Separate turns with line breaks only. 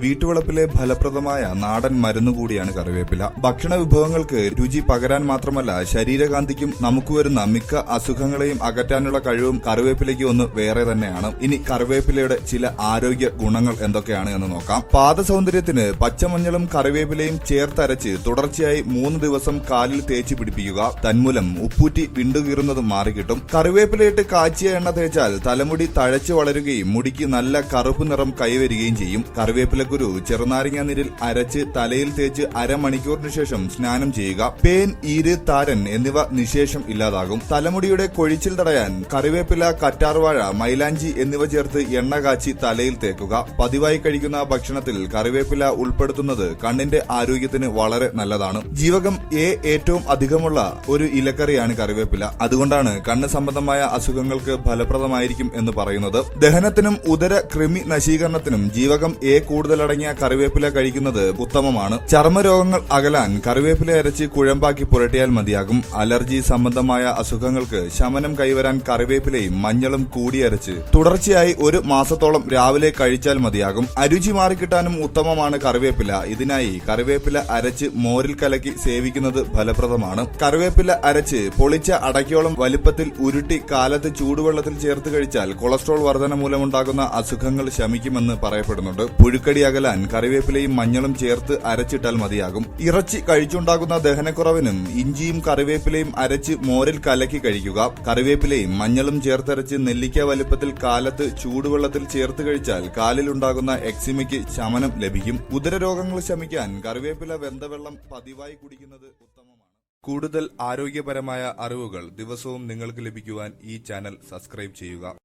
വീട്ടുവളപ്പിലെ ഫലപ്രദമായ നാടൻ മരുന്ന് കൂടിയാണ് കറിവേപ്പില. ഭക്ഷണ വിഭവങ്ങൾക്ക് രുചി പകരാൻ മാത്രമല്ല ശരീരകാന്തിക്കും നമുക്ക് വരുന്ന മിക്ക അസുഖങ്ങളെയും അകറ്റാനുള്ള കഴിവും കറിവേപ്പിലയ്ക്ക് ഒന്ന് വേറെ തന്നെയാണ്. ഇനി കറിവേപ്പിലയുടെ ചില ആരോഗ്യ ഗുണങ്ങൾ എന്തൊക്കെയാണ് എന്ന് നോക്കാം. പാദസൗന്ദര്യത്തിന് പച്ചമഞ്ഞളും കറിവേപ്പിലയും ചേർത്തരച്ച് തുടർച്ചയായി മൂന്ന് ദിവസം കാലിൽ തേച്ച് പിടിപ്പിക്കുക. തന്മൂലം ഉപ്പൂറ്റി വിണ്ടുകീറുന്നത് മാറിക്കിട്ടും. കറിവേപ്പിലയിട്ട് കാച്ചിയ എണ്ണ തേച്ചാൽ തലമുടി തഴച്ചു വളരുകയും മുടിക്ക് നല്ല കറുപ്പ് നിറം കൈവരികയും ചെയ്യും. കറിവേപ്പിലക്കുരു ചെറുനാരങ്ങ നീരിൽ അരച്ച് തലയിൽ തേച്ച് അരമണിക്കൂറിന് ശേഷം സ്നാനം ചെയ്യുക. പേൻ ഈര് താരൻ എന്നിവ നിശേഷം ഇല്ലാതാകും. തലമുടിയുടെ കൊഴിച്ചിൽ തടയാൻ കറിവേപ്പില കറ്റാർവാഴ മൈലാഞ്ചി എന്നിവ ചേർത്ത് എണ്ണ കാച്ചി തലയിൽ തേക്കുക. പതിവായി കഴിക്കുന്ന ഭക്ഷണത്തിൽ കറിവേപ്പില ഉൾപ്പെടുത്തുന്നത് കണ്ണിന്റെ ആരോഗ്യത്തിന് വളരെ നല്ലതാണ്. ജീവകം എ ഏറ്റവും അധികമുള്ള ഒരു ഇലക്കറിയാണ് കറിവേപ്പില. അതുകൊണ്ടാണ് കണ്ണ് സംബന്ധമായ അസുഖങ്ങൾക്ക് ഫലപ്രദമായിരിക്കും എന്ന് പറയുന്നത്. ദഹനത്തിനും ഉദര കൃമി നശീകരണത്തിനും ജീവകം എ കൂടുതലടങ്ങിയ കറിവേപ്പില കഴിക്കുന്നത് ഉത്തമമാണ്. ചർമ്മരോഗങ്ങൾ അകലാൻ കറിവേപ്പില അരച്ച് കുഴമ്പാക്കി പുരട്ടിയാൽ മതിയാകും. അലർജി സംബന്ധമായ അസുഖങ്ങൾക്ക് ശമനം കൈവരാൻ കറിവേപ്പിലയും മഞ്ഞളും കൂടിയരച്ച് തുടർച്ചയായി ഒരു മാസത്തോളം രാവിലെ കഴിച്ചാൽ മതിയാകും. അരുചി മാറിക്കിട്ടാനും ഉത്തമമാണ് കറിവേപ്പില. ഇതിനായി കറിവേപ്പില അരച്ച് മോരിൽ കലക്കി സേവിക്കുന്നത് ഫലപ്രദമാണ്. കറിവേപ്പില അരച്ച് പൊളിച്ച അടയ്ക്കോളം വലിപ്പത്തിൽ ഉരുട്ടി കാലത്ത് ചൂടുവെള്ളത്തിൽ ചേർത്ത് കഴിച്ചാൽ കൊളസ്ട്രോൾ വർധന മൂലമുണ്ടാകുന്ന അസുഖങ്ങൾ ശമിക്കുമെന്ന് പറയപ്പെടുന്നുണ്ട്. പുഴുക്കടി അകലാൻ കറിവേപ്പിലയും മഞ്ഞളും ചേർത്ത് അരച്ചിട്ടാൽ മതിയാകും. ഇറച്ചി കഴിച്ചുണ്ടാകുന്ന ദഹനക്കുറവിനും ഇഞ്ചിയും കറിവേപ്പിലയും അരച്ച് മോരിൽ കലക്കി കഴിക്കുക. കറിവേപ്പിലയും മഞ്ഞളും ചേർത്തരച്ച് നെല്ലിക്ക വലുപ്പത്തിൽ കാലത്ത് ചൂടുവെള്ളത്തിൽ ചേർത്ത് കഴിച്ചാൽ കാലിലുണ്ടാകുന്ന എക്സിമയ്ക്ക് ശമനം ലഭിക്കും. ഉദരരോഗങ്ങൾ ശമിക്കാൻ കറിവേപ്പില വെന്തവെള്ളം പതിവായി കുടിക്കുന്നത് ഉത്തമമാണ്. കൂടുതൽ ആരോഗ്യപരമായ അറിവുകൾ ദിവസവും നിങ്ങൾക്ക് ലഭിക്കുവാൻ ഈ ചാനൽ സബ്സ്ക്രൈബ് ചെയ്യുക.